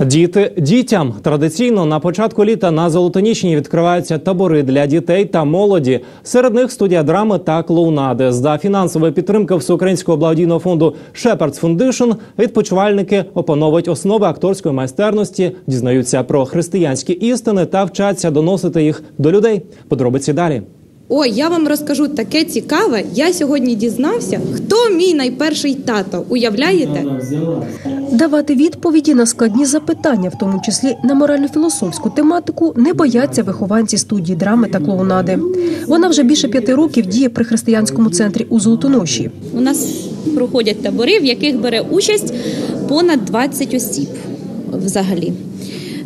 Діти дітям традиційно на початку літа на Золотоніщині відкриваються табори для дітей та молоді. Серед них студія драми та клоунади. За фінансової підтримки Всеукраїнського благодійного фонду Shepherds Foundation відпочивальники опановують основи акторської майстерності, дізнаються про християнські істини та вчаться доносити їх до людей. Подробиці далі. Ой, я вам розкажу таке цікаве. Я сьогодні дізнався, хто мій найперший тато. Уявляєте? Давати відповіді на складні запитання, в тому числі на морально-філософську тематику, не бояться вихованці студії драми та клоунади. Вона вже більше п'яти років діє при християнському центрі у Золотоноші. У нас проходять табори, в яких бере участь понад 20 осіб взагалі.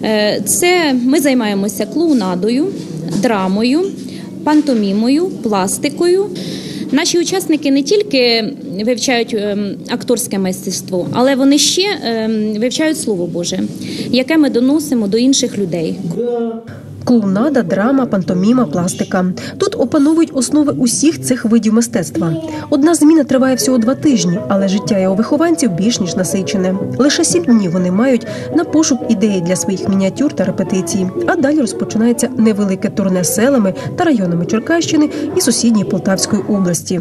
Е, Це ми займаємося клоунадою, драмою, пантомімою, пластикою. Наші учасники не тільки вивчають ем, акторське мистецтво, але вони ще ем, вивчають Слово Боже, яке ми доносимо до інших людей. Клоунада, драма, пантоміма, пластика. Тут опановують основи усіх цих видів мистецтва. Одна зміна триває всього два тижні, але життя його вихованців більш ніж насичене. Лише сім днів вони мають на пошук ідеї для своїх мініатюр та репетицій. А далі розпочинається невелике турне селами та районами Черкащини і сусідньої Полтавської області.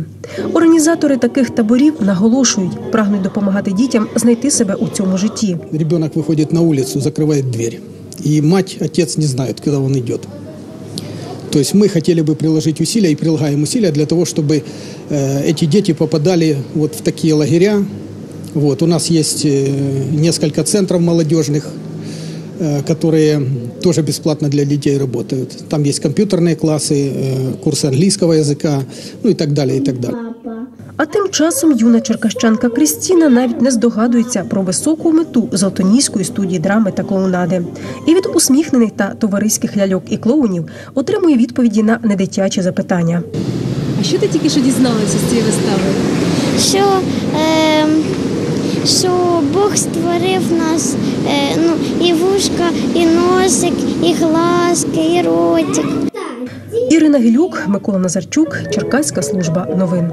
Організатори таких таборів наголошують, прагнуть допомагати дітям знайти себе у цьому житті. Ребенок выходит на улицу, закрывает дверь. И мать, отец не знают, куда он идет. То есть мы хотели бы приложить усилия и прилагаем усилия для того, чтобы э, эти дети попадали вот в такие лагеря. Вот, у нас есть э, несколько центров молодежных, э, которые тоже бесплатно для детей работают. Там есть компьютерные классы, э, курсы английского языка, ну и так далее, и так далее. А тим часом юна черкащанка Крістіна навіть не здогадується про високу мету Золотоніської студії драми та клоунади. І від усміхнених та товариських ляльок і клоунів отримує відповіді на недитячі запитання. А що ти тільки що дізналася з цієї вистави? що, е, що Бог створив нас е, ну, і вушка, і носик, і глазки, і ротик. Ірина Гілюк, Микола Назарчук, Черкаська служба новин.